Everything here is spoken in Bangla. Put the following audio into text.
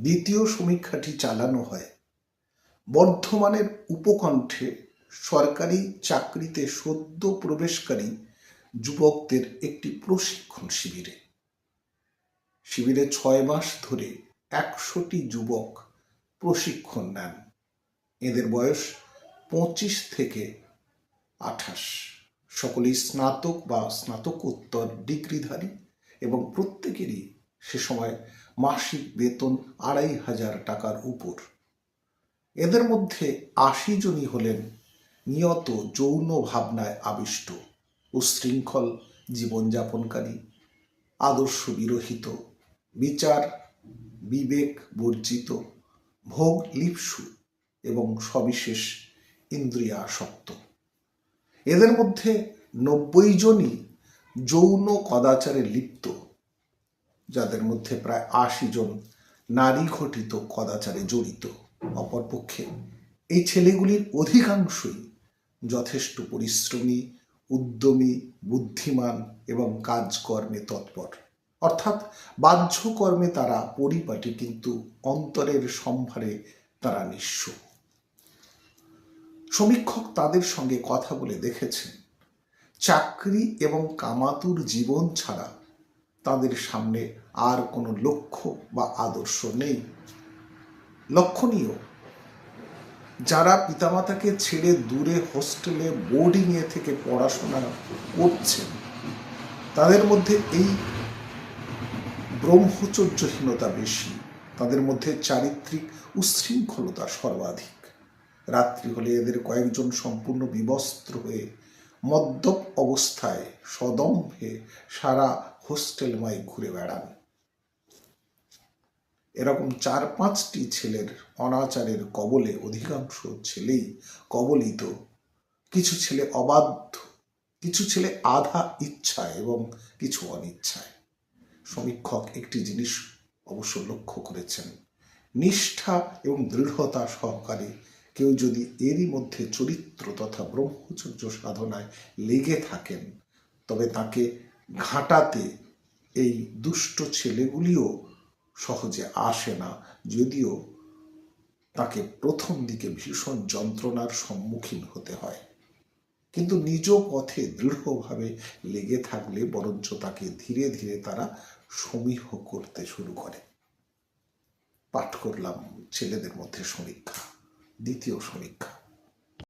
দ্বিতীয় সমীক্ষাটি চালানো হয়। বর্ধমানের উপকণ্ঠে সরকারি চাকরিতে সদ্য প্রবেশকারী যুবকদের একটি প্রশিক্ষণ শিবিরে। শিবিরে ছয় মাস ধরে একশোটি যুবক প্রশিক্ষণ নেন। এদের বয়স পঁচিশ থেকে আঠাশ। সকলেই স্নাতক বা স্নাতকোত্তর ডিগ্রিধারী এবং প্রত্যেকেরই সে সময় মাসিক বেতন আড়াই হাজার টাকার উপর। এদের মধ্যে আশি জনই হলেন নিয়ত যৌন ভাবনায় আবিষ্ট উশৃঙ্খল জীবনযাপনকারী, আদর্শ বিরহিত, বিচার বিবেক বর্জিত, ভোগ লিপসু এবং সবিশেষ ইন্দ্রিয়াসক্ত। এদের মধ্যে নব্বই জনই যৌন কদাচারে লিপ্ত যাদের মধ্যে প্রায় আশি জন নারী ঘটিত কদাচারে জড়িত, অপরপক্ষে এই ছেলেগুলির অধিকাংশই যথেষ্ট পরিশ্রমী, উদ্যমী, বুদ্ধিমান এবং কাজকর্মে তৎপর। অর্থাৎ বাহ্যকর্মে তারা পরিপাটি, কিন্তু অন্তরের সম্ভারে তারা নিঃস্ব। সমীক্ষক তাদের সঙ্গে কথা বলে দেখেছেন, চাকরি এবং কামাতুর জীবন ছাড়া তাদের সামনে আর কোনো লক্ষ্য বা আদর্শ নেই। লক্ষণীয়, যারা পিতামাতাকে ছেড়ে দূরে হোস্টেলে বোর্ডিংয়ে থেকে পড়াশোনা করছেন, তাদের মধ্যে এই ব্রহ্মচর্যহীনতা বেশি। তাদের মধ্যে চারিত্রিক উচ্ছৃঙ্খলতা সর্বাধিক। রাত্রি হলে এদের কয়েকজন সম্পূর্ণ বিবস্ত্র হয়ে মদ্যপ অবস্থায় সদম্ভে সারা হোস্টেলময় ঘুরে বেড়ান। এরকম চার পাঁচটি ছেলের অনাচারের কবলে অধিকাংশ ছেলেই কবলিত। কিছু ছেলে অবাধ্য, কিছু ছেলে আধা ইচ্ছায় এবং কিছু অনিচ্ছায়। সমীক্ষক একটি জিনিস অবশ্য লক্ষ্য করেছেন। নিষ্ঠা এবং দৃঢ়তা সহকারে কেউ যদি এরই মধ্যে চরিত্র তথা ব্রহ্মচর্য সাধনায় লেগে থাকেন, তবে তাকে ঘাটাতে এই দুষ্ট ছেলেগুলিও সহজে আসে না। যদিও তাকে প্রথম দিকে ভীষণ যন্ত্রণার সম্মুখীন হতে হয়। কিন্তু নিজ পথে দৃঢ়ভাবে লেগে থাকলে বরঞ্চ তাকে ধীরে ধীরে তারা সমীহ করতে শুরু করে। পাঠ করলাম ছেলেদের মধ্যে সমীক্ষা। দ্বিতীয় সমীক্ষা।